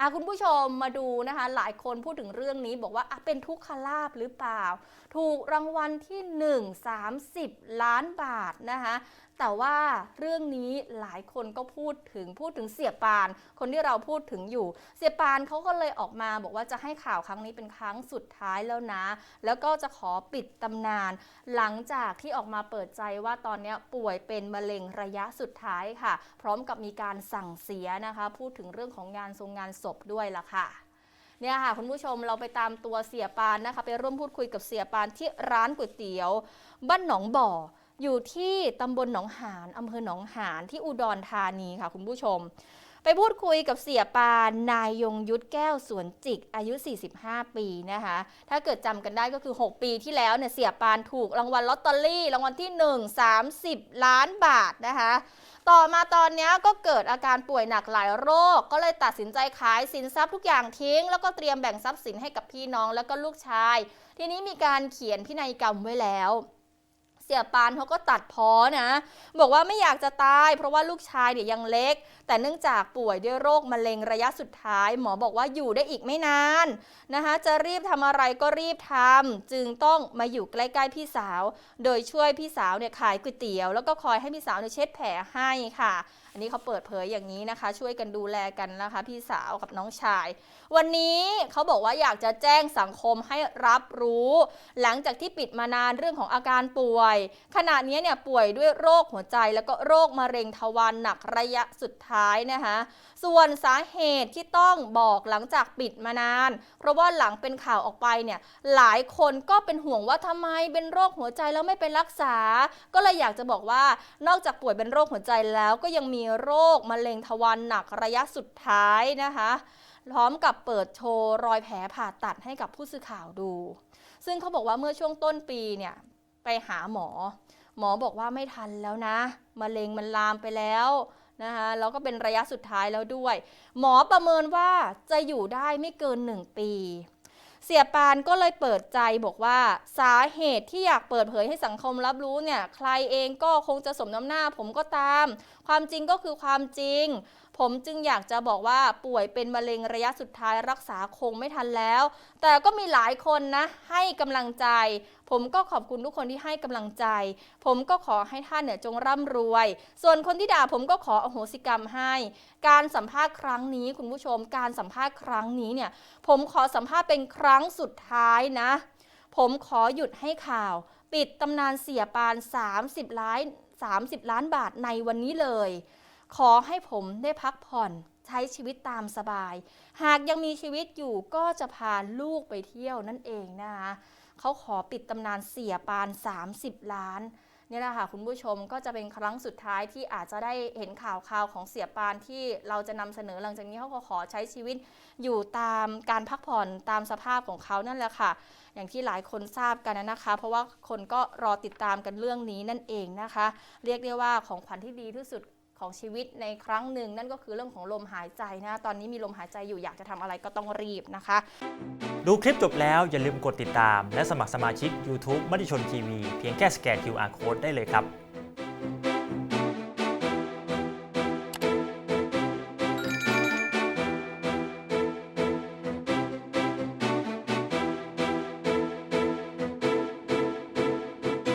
อะคุณผู้ชมมาดูนะคะ หลายคนพูดถึงเรื่องนี้บอกว่าอะเป็นทุกขลาบหรือเปล่า ถูกรางวัลที่ 1 30 ล้านบาทนะคะ แต่ว่าเรื่องนี้หลายคนก็พูดถึงพูดถึงเสียปาน คนที่เราพูดถึงอยู่ เสียปานเขาก็เลยออกมาบอกว่าจะให้ข่าวครั้งนี้เป็นครั้งสุดท้ายแล้วนะ แล้วก็จะขอปิดตำนาน หลังจากที่ออกมาเปิดใจว่าตอนนี้ป่วยเป็นมะเร็งระยะสุดท้ายค่ะ พร้อมกับมีการสั่งเสียนะคะ พูดถึงเรื่องของงานทรงงานศพด้วยล่ะค่ะเนี่ยค่ะคุณผู้ชมเราไปตามตัวเสียปานนะคะ ไปร่วมพูดคุยกับเสียปานที่ร้านก๋วยเตี๋ยว บ้านหนองบ่อ อยู่ที่ตำบลหนองหานอำเภอหนองหานที่อุดรธานีค่ะคุณผู้ชม ไปพูดคุยกับเสียปานนายยงยุทธแก้วสวนจิกอายุ 45 ปีนะคะ ถ้าเกิดจำกันได้ก็คือ 6 ปีที่แล้วเนี่ยเสียปานถูกรางวัลลอตเตอรี่ รางวัลที่ 1 30 ล้านบาทนะคะ ต่อมาตอนนี้ก็เกิดอาการป่วยหนักหลายโรค ก็เลยตัดสินใจขายสินทรัพย์ทุกอย่างทิ้ง แล้วก็เตรียมแบ่งทรัพย์สินให้กับพี่น้องแล้วก็ลูกชาย ทีนี้มีการเขียนพินัยกรรมไว้แล้ว สียปานเขาก็ตัดพ้อนะ บอกว่าไม่อยากจะตาย เพราะว่าลูกชายเนี่ยยังเล็ก แต่เนื่องจากป่วยด้วยโรคมะเร็งระยะสุดท้าย หมอบอกว่าอยู่ได้อีกไม่นานนะคะจะรีบทำอะไรก็รีบทำจึงต้องมาอยู่ใกล้ๆพี่สาว โดยช่วยพี่สาวเนี่ยขายก๋วยเตี๋ยว แล้วก็คอยให้พี่สาวเนี่ยเช็ดแผลให้ค่ะอันนี้เขาเปิดเผยอย่างนี้นะคะ ช่วยกันดูแลกันนะคะ พี่สาวกับน้องชาย วันนี้เขาบอกว่าอยากจะแจ้งสังคมให้รับรู้ หลังจากที่ปิดมานานเรื่องของอาการป่วย ขณะนี้เนี่ยป่วยด้วยโรคหัวใจแล้วก็โรคมะเร็งทวารหนักระยะสุดท้ายนะคะ ส่วนสาเหตุที่ต้องบอกหลังจากปิดมานาน เพราะว่าหลังเป็นข่าวออกไปเนี่ยหลายคนก็เป็นห่วงว่าทำไมเป็นโรคหัวใจแล้วไม่ไปรักษา ก็เลยอยากจะบอกว่านอกจากป่วยเป็นโรคหัวใจแล้วก็ยังมีีโรคมะเร็งทวารหนักระยะสุดท้ายนะคะพร้อมกับเปิดโชว์รอยแผลผ่าตัดให้กับผู้สื่อข่าวดู ซึ่งเขาบอกว่าเมื่อช่วงต้นปีเนี่ยไปหาหมอ หมอบอกว่าไม่ทันแล้วนะมะเร็งมันลามไปแล้วนะคะแล้วก็เป็นระยะสุดท้ายแล้วด้วย หมอประเมินว่าจะอยู่ได้ไม่เกิน 1 ปี เสียปานก็เลยเปิดใจบอกว่าสาเหตุที่อยากเปิดเผยให้สังคมรับรู้เนี่ยใครเองก็คงจะสมน้ำหน้าผมก็ตาม ความจริงก็คือความจริง ผมจึงอยากจะบอกว่าป่วยเป็นมะเร็งระยะสุดท้ายรักษาคงไม่ทันแล้ว แต่ก็มีหลายคนนะ ให้กำลังใจ ผมก็ขอบคุณทุกคนที่ให้กำลังใจ ผมก็ขอให้ท่านเนี่ยจงร่ำรวย ส่วนคนที่ด่าผมก็ขออโหสิกรรมให้ การสัมภาษณ์ครั้งนี้คุณผู้ชม การสัมภาษณ์ครั้งนี้เนี่ย ผมขอสัมภาษณ์เป็นครั้งสุดท้ายนะ ผมขอหยุดให้ข่าว ปิดตำนานเสียปาน 30 ล้าน 30 ล้านบาทในวันนี้เลย ขอให้ผมได้พักผ่อนใช้ชีวิตตามสบาย หากยังมีชีวิตอยู่ก็จะพาลูกไปเที่ยวนั่นเองนะคะเขาขอปิดตำนานเสียปาน 30 ล้านนี่แหละค่ะคุณผู้ชมก็จะเป็นครั้งสุดท้ายที่อาจจะได้เห็นข่าวข่าวของเสียปานที่เราจะนำเสนอหลังจากนี้เขาก็ขอใช้ชีวิตอยู่ตามการพักผ่อนตามสภาพของเขานั่นแหละค่ะ อย่างที่หลายคนทราบกันนะคะ เพราะว่าคนก็รอติดตามกันเรื่องนี้นั่นเองนะคะ เรียกได้ว่าของขวัญที่ดีที่สุด ของชีวิตในครั้งหนึ่ง นั่นก็คือเรื่องของลมหายใจนะ ตอนนี้มีลมหายใจอยู่อยากจะทำอะไรก็ต้องรีบนะคะ ดูคลิปจบแล้วอย่าลืมกดติดตาม และสมัครสมาชิก YouTube มติชนทีวีเพียงแค่สแกน QR Code ได้เลยครับ